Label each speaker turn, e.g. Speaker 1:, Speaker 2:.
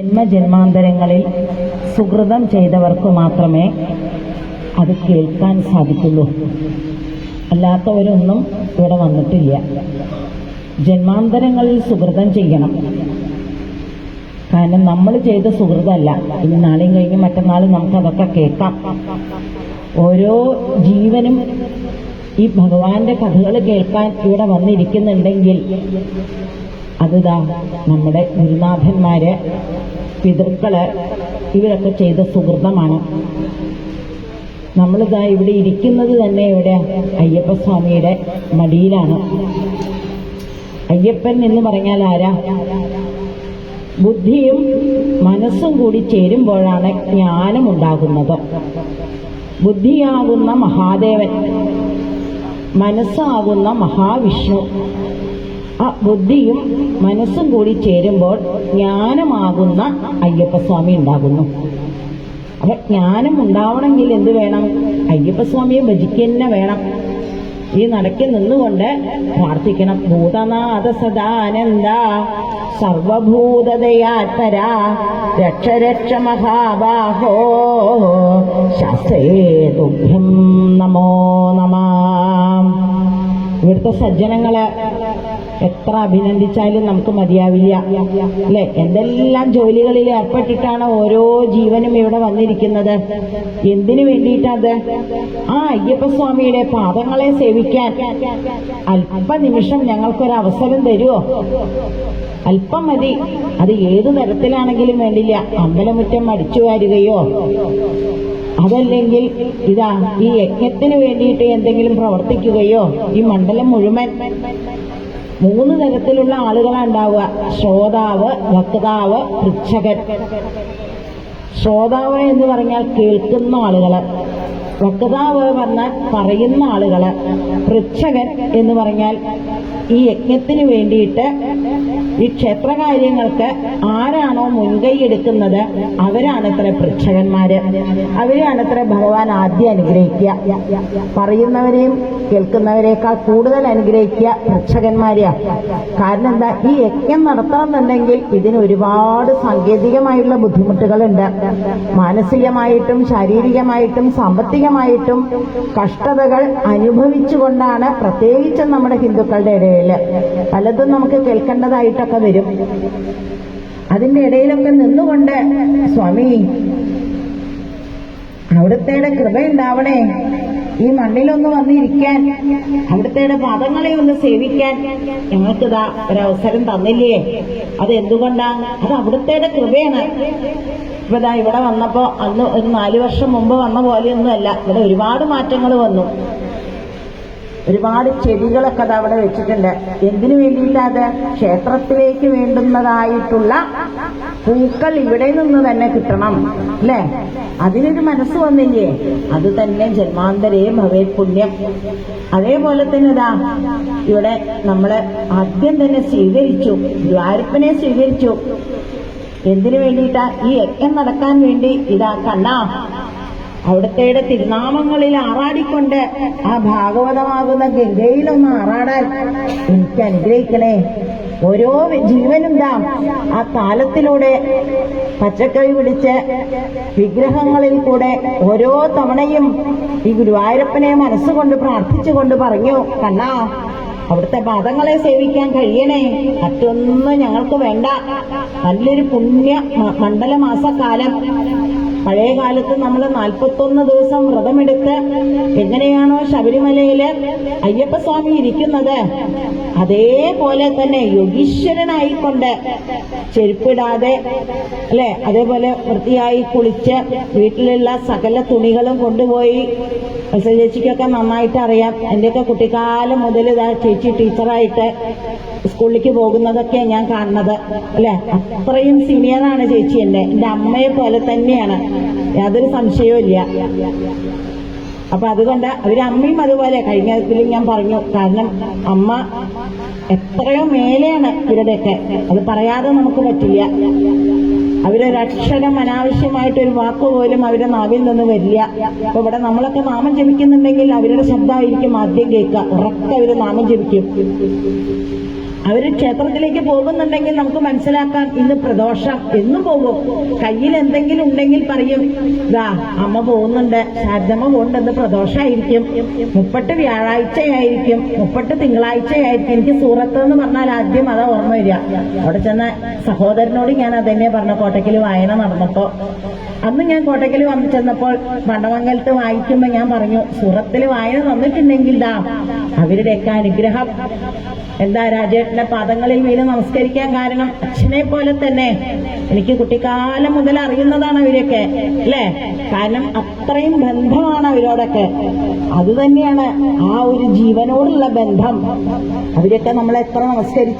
Speaker 1: ജന്മജന്മാന്തരങ്ങളിൽ സുഹൃതം ചെയ്തവർക്ക് മാത്രമേ അത് കേൾക്കാൻ സാധിക്കുള്ളൂ. അല്ലാത്തവരൊന്നും ഇവിടെ വന്നിട്ടില്ല. ജന്മാന്തരങ്ങളിൽ സുഹൃതം ചെയ്യണം. കാരണം നമ്മൾ ചെയ്ത സുഹൃതല്ല. ഇനി നാളെയും കഴിഞ്ഞ് മറ്റന്നാളും നമുക്കതൊക്കെ കേൾക്കാം. ഓരോ ജീവനും ഈ ഭഗവാന്റെ കഥകൾ കേൾക്കാൻ ഇവിടെ വന്നിരിക്കുന്നുണ്ടെങ്കിൽ അതിതാ നമ്മുടെ ഗുരുനാഥന്മാര് പിതൃക്കൾ ഇവരൊക്കെ ചെയ്ത സുഹൃതമാണ്. നമ്മളിതാ ഇവിടെ ഇരിക്കുന്നത് തന്നെ ഇവിടെ അയ്യപ്പസ്വാമിയുടെ മടിയിലാണ്. അയ്യപ്പൻ എന്ന് പറഞ്ഞാൽ ആരാ? ബുദ്ധിയും മനസ്സും കൂടി ചേരുമ്പോഴാണ് ജ്ഞാനം ഉണ്ടാകുന്നത് ബുദ്ധിയാകുന്ന മഹാദേവൻ മനസ്സാകുന്ന മഹാവിഷ്ണു ആ ബുദ്ധിയും മനസ്സും കൂടി ചേരുമ്പോൾ ജ്ഞാനമാകുന്ന അയ്യപ്പസ്വാമി ഉണ്ടാകുന്നു. അപ്പൊ ജ്ഞാനം ഉണ്ടാവണമെങ്കിൽ എന്ത് വേണം? അയ്യപ്പസ്വാമിയെ ഭജിക്കന്നെ വേണം. ഈ നടക്കി നിന്നുകൊണ്ട് പ്രാർത്ഥിക്കണം. ഭൂതനാഥ സദാനന്ദ സർവഭൂതയാത്തരാ രക്ഷ രക്ഷ മഹാബാഹോ ശാസ്ത്രേ തുഭ്യം നമോ നമ. ഇവിടുത്തെ സജ്ജനങ്ങൾ എത്ര അഭിനന്ദിച്ചാലും നമുക്ക് മതിയാവില്ല. അല്ലെ? എന്തെല്ലാം ജോലികളിൽ ഏർപ്പെട്ടിട്ടാണ് ഓരോ ജീവനും ഇവിടെ വന്നിരിക്കുന്നത്? എന്തിനു വേണ്ടിയിട്ടത്? ആ അയ്യപ്പസ്വാമിയുടെ പാദങ്ങളെ സേവിക്കാൻ. അല്പനിമിഷം ഞങ്ങൾക്കൊരു അവസരം തരുമോ അല്പം മതി. അത് ഏതു തരത്തിലാണെങ്കിലും വേണ്ടില്ല. അമ്പലമുറ്റം അടിച്ചു വാരുകയോ? അതല്ലെങ്കിൽ ഇതാ ഈ യജ്ഞത്തിന് വേണ്ടിയിട്ട് എന്തെങ്കിലും പ്രവർത്തിക്കുകയോ? ഈ മണ്ഡലം മുഴുവൻ? മൂന്ന് തരത്തിലുള്ള ആളുകളാണ് ഉണ്ടാവുക. ശ്രോതാവ് വക്താവ് പൃച്ഛകൻ. ശ്രോതാവ് എന്ന് പറഞ്ഞാൽ കേൾക്കുന്ന ആളുകൾ. വക്താവ് പറഞ്ഞാൽ പറയുന്ന ആളുകൾ. പൃച്ഛകൻ എന്ന് പറഞ്ഞാൽ ഈ യജ്ഞത്തിന് വേണ്ടിയിട്ട് ഈ ക്ഷേത്രകാര്യങ്ങൾക്ക് ആരാണോ മുൻകൈ എടുക്കുന്നത് അവരാണ് ഇത്ര പ്രക്ഷകന്മാര്. അവരെയാണ് ഇത്ര ഭഗവാൻ ആദ്യം അനുഗ്രഹിക്കുക. പറയുന്നവരെയും കേൾക്കുന്നവരെക്കാൾ കൂടുതൽ അനുഗ്രഹിക്കുക പ്രക്ഷകന്മാരെയാ. കാരണം എന്താ? ഈ യജ്ഞം നടത്തണമെന്നുണ്ടെങ്കിൽ ഇതിന് ഒരുപാട് സാങ്കേതികമായിട്ടുള്ള ബുദ്ധിമുട്ടുകളുണ്ട്. മാനസികമായിട്ടും ശാരീരികമായിട്ടും സാമ്പത്തികമായിട്ടും കഷ്ടതകൾ അനുഭവിച്ചുകൊണ്ടാണ് പ്രത്യേകിച്ചും നമ്മുടെ ഹിന്ദുക്കളുടെ ഇടയിൽ പലതും നമുക്ക് കേൾക്കേണ്ടതായിട്ടൊക്കെ വരും. അതിന്റെ ഇടയിലൊക്കെ നിന്നുകൊണ്ട് സ്വാമി അവിടുത്തെ കൃപ ഉണ്ടാവണേ ഈ മണ്ണിലൊന്ന് വന്നിരിക്കാൻ അവിടുത്തെ പാദങ്ങളെ ഒന്ന് സേവിക്കാൻ ഞങ്ങൾക്കിതാ ഒരവസരം തന്നില്ലേ? അത് എന്തുകൊണ്ടാ അത് അവിടുത്തെ കൃപയാണ്. ഇപ്പൊ ഇതാ ഇവിടെ വന്നപ്പോ അന്ന് ഒരു നാലു വർഷം മുമ്പ് വന്ന പോലെയൊന്നുമല്ല. ഇവിടെ ഒരുപാട് മാറ്റങ്ങൾ വന്നു. ഒരുപാട് ചെടികളൊക്കെ അത് അവിടെ വെച്ചിട്ടുണ്ട്. എന്തിനു വേണ്ടിയിട്ടത്? ക്ഷേത്രത്തിലേക്ക് വേണ്ടുന്നതായിട്ടുള്ള പൂക്കൾ ഇവിടെ നിന്ന് തന്നെ കിട്ടണം അല്ലേ? അതിനൊരു മനസ്സ് വന്നില്ലേ? അത് തന്നെ ജന്മാന്തരേ ഭവേ പുണ്യം. അതേപോലെ തന്നെ ഇതാ ഇവിടെ നമ്മൾ ആദ്യം തന്നെ സ്വീകരിച്ചു ദ്വാരപ്പനെ സ്വീകരിച്ചു. എന്തിനു വേണ്ടിയിട്ടാ? ഈ യജ്ഞം നടക്കാൻ വേണ്ടി ഇതാ കണ്ണാ. അവിടുത്തെ തിരുനാമങ്ങളിൽ ആറാടിക്കൊണ്ട് ആ ഭാഗവതമാകുന്ന ഗംഗയിലൊന്ന് ആറാടാൻ എനിക്ക് അനുഗ്രഹിക്കണേ. ഓരോ ജീവനും ദാം ആ താലത്തിലൂടെ പച്ചക്കറി പിടിച്ച് വിഗ്രഹങ്ങളിൽ കൂടെ ഓരോ തവണയും ഈ ഗുരുവായൂരപ്പനെ മനസ്സുകൊണ്ട് പ്രാർത്ഥിച്ചുകൊണ്ട് പറഞ്ഞു കണ്ണാ അവിടുത്തെ പാദങ്ങളെ സേവിക്കാൻ കഴിയണേ. മറ്റൊന്നും ഞങ്ങൾക്ക് വേണ്ട. നല്ലൊരു പുണ്യ മണ്ഡല മണ്ഡലമാസക്കാലം പഴയ കാലത്ത് നമ്മൾ നാൽപ്പത്തൊന്ന് ദിവസം വ്രതമെടുത്ത് എങ്ങനെയാണോ ശബരിമലയിൽ അയ്യപ്പസ്വാമി ഇരിക്കുന്നത്? അതേപോലെ തന്നെ യോഗീശ്വരനായിക്കൊണ്ട് ചെരുപ്പിടാതെ അല്ലെ? അതേപോലെ വൃത്തിയായി കുളിച്ച് വീട്ടിലുള്ള സകല തുണികളും കൊണ്ടുപോയി മത്സ്യ ചേച്ചിക്കൊക്കെ നന്നായിട്ട് അറിയാം. എന്റെയൊക്കെ കുട്ടിക്കാലം മുതൽ ഇതാ ചേച്ചി ടീച്ചറായിട്ട് സ്കൂളിലേക്ക് പോകുന്നതൊക്കെയാണ് ഞാൻ കാണുന്നത് അല്ലെ? അത്രയും സീനിയറാണ് ചേച്ചി എന്റെ എന്റെ അമ്മയെ പോലെ തന്നെയാണ്. യാതൊരു സംശയവും ഇല്ല. അപ്പൊ അതുകൊണ്ട് അവർ അമ്മയും അതുപോലെ കഴിഞ്ഞ ഞാൻ പറഞ്ഞു. കാരണം അമ്മ എത്രയോ മേലെയാണ് ഇവരുടെയൊക്കെ. അത് പറയാതെ നമുക്ക് പറ്റില്ല. അവരൊരക്ഷരം അനാവശ്യമായിട്ട് ഒരു വാക്ക് പോലും അവരുടെ നാവിൽ നിന്ന് വരില്ല. അപ്പൊ ഇവിടെ നമ്മളൊക്കെ നാമം ജപിക്കുന്നുണ്ടെങ്കിൽ അവരുടെ ശബ്ദമായിരിക്കും ആദ്യം കേൾക്കുക. ഉറക്കെ അവർ നാമം ജപിക്കും. അവർ ക്ഷേത്രത്തിലേക്ക് പോകുന്നുണ്ടെങ്കിൽ നമുക്ക് മനസ്സിലാക്കാം ഇന്ന് പ്രദോഷം എന്നും പോകും. കയ്യിൽ എന്തെങ്കിലും ഉണ്ടെങ്കിൽ പറയും ഇതാ അമ്മ പോകുന്നുണ്ട് ശാരദമ്മ പോകുന്നുണ്ട് പ്രദോഷമായിരിക്കും മുപ്പട്ട് വ്യാഴാഴ്ചയായിരിക്കും മുപ്പട്ട് തിങ്കളാഴ്ചയായിരിക്കും. എനിക്ക് സൂറത്ത് എന്ന് പറഞ്ഞാൽ ആദ്യം അതാ ഓർമ്മ വരിക. അവിടെ ചെന്ന സഹോദരനോട് ഞാൻ അതന്നെ പറഞ്ഞ കോട്ടയ്ക്കൽ വായന നടന്നപ്പോ. അന്ന് ഞാൻ കോട്ടയ്ക്കൽ വന്നു ചെന്നപ്പോൾ മണ്ണമംഗലത്ത് വായിക്കുമ്പോ ഞാൻ പറഞ്ഞു സൂറത്തിൽ വായന തന്നിട്ടുണ്ടെങ്കിൽ ദാ അവരുടെയൊക്കെ അനുഗ്രഹം. എന്താ രാജേട്ടന്റെ പാദങ്ങളിൽ വീണ് നമസ്കരിക്കാൻ കാരണം അച്ഛനെ പോലെ തന്നെ എനിക്ക് കുട്ടിക്കാലം മുതൽ അറിയുന്നതാണ് അവരൊക്കെ അല്ലേ? കാരണം അത്രയും ബന്ധമാണ് അവരോടൊക്കെ. അത് തന്നെയാണ് ആ ഒരു ജീവനോടുള്ള ബന്ധം. അവരൊക്കെ നമ്മളെ എത്ര നമസ്കരിച്ച